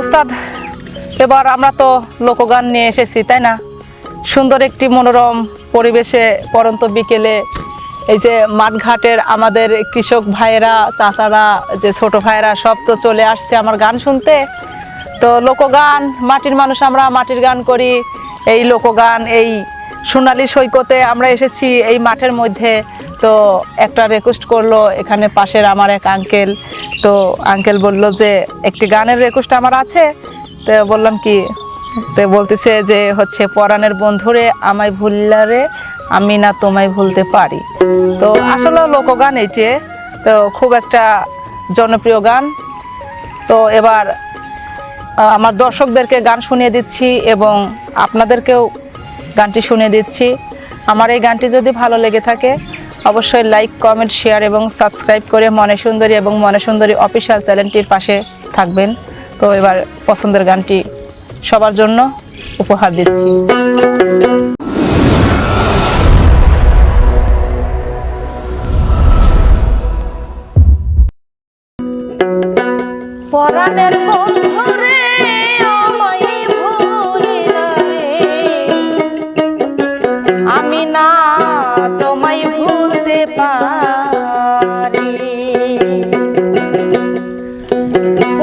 ওস্তাদ, এবার আমরা তো লোকগান নিয়ে এসেছি, তাই না? সুন্দর একটি মনোরম পরিবেশে পরন্ত বিকেলে এই যে মাঠঘাটের আমাদের কৃষক ভাইয়েরা, চাচারা, যে ছোট ভাইয়েরা, সব তো চলে আসছে আমার গান শুনতে। তো লোকগান, মাটির মানুষ আমরা মাটির গান করি, এই লোকগান, এই সোনালি সৈকতে আমরা এসেছি এই মাঠের মধ্যে। তো একটা রিকোয়েস্ট করল, এখানে পাশের আমার এক আঙ্কেল তো আঙ্কেল বলল যে, একটি গানের রিকোয়েস্ট আমার আছে। তো বললাম কি, তো বলতেছে যে, হচ্ছে পরাণের বন্ধুরে আমায় ভুললারে আমি না তোমায় ভুলতে পারি। তো আসলে লোকগান এইটি, তো খুব একটা জনপ্রিয় গান। তো এবার আমার দর্শকদেরকে গান শুনিয়ে দিচ্ছি এবং আপনাদেরকেও গানটি শুনিয়ে দিচ্ছি। আমার এই গানটি যদি ভালো লেগে থাকে অবশ্যই লাইক কমেন্ট শেয়ার এবং সাবস্ক্রাইব করে মনে সুন্দরী এবং মনে সুন্দরী অফিসিয়াল চ্যানেলটির পাশে থাকবেন। তো এবার পছন্দের গানটি সবার জন্য উপহার দিচ্ছি। পরাণের বন্ধুরে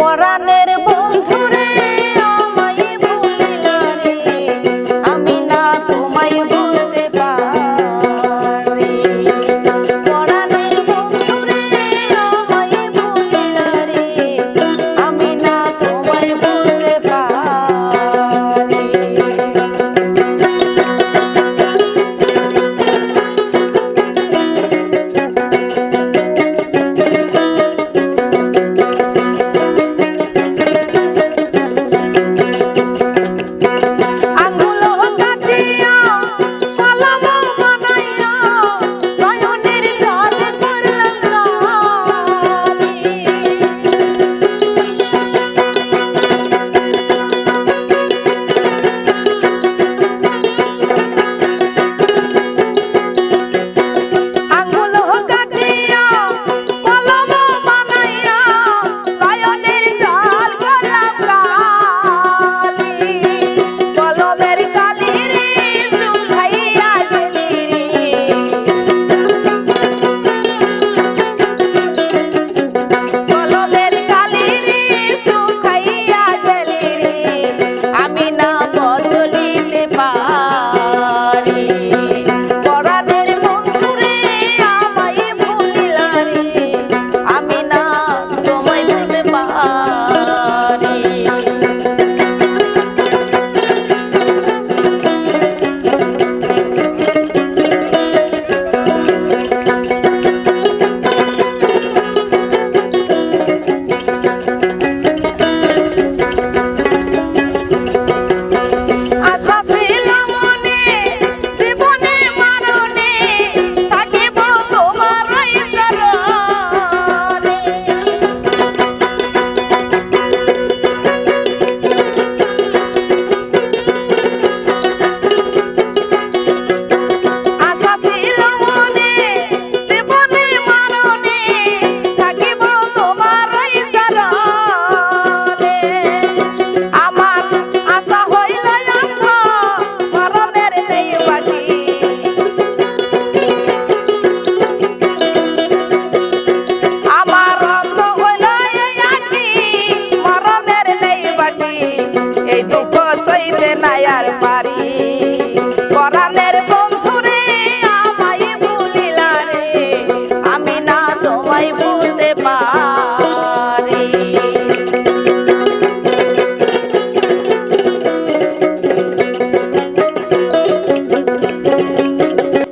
পরাণের I met him.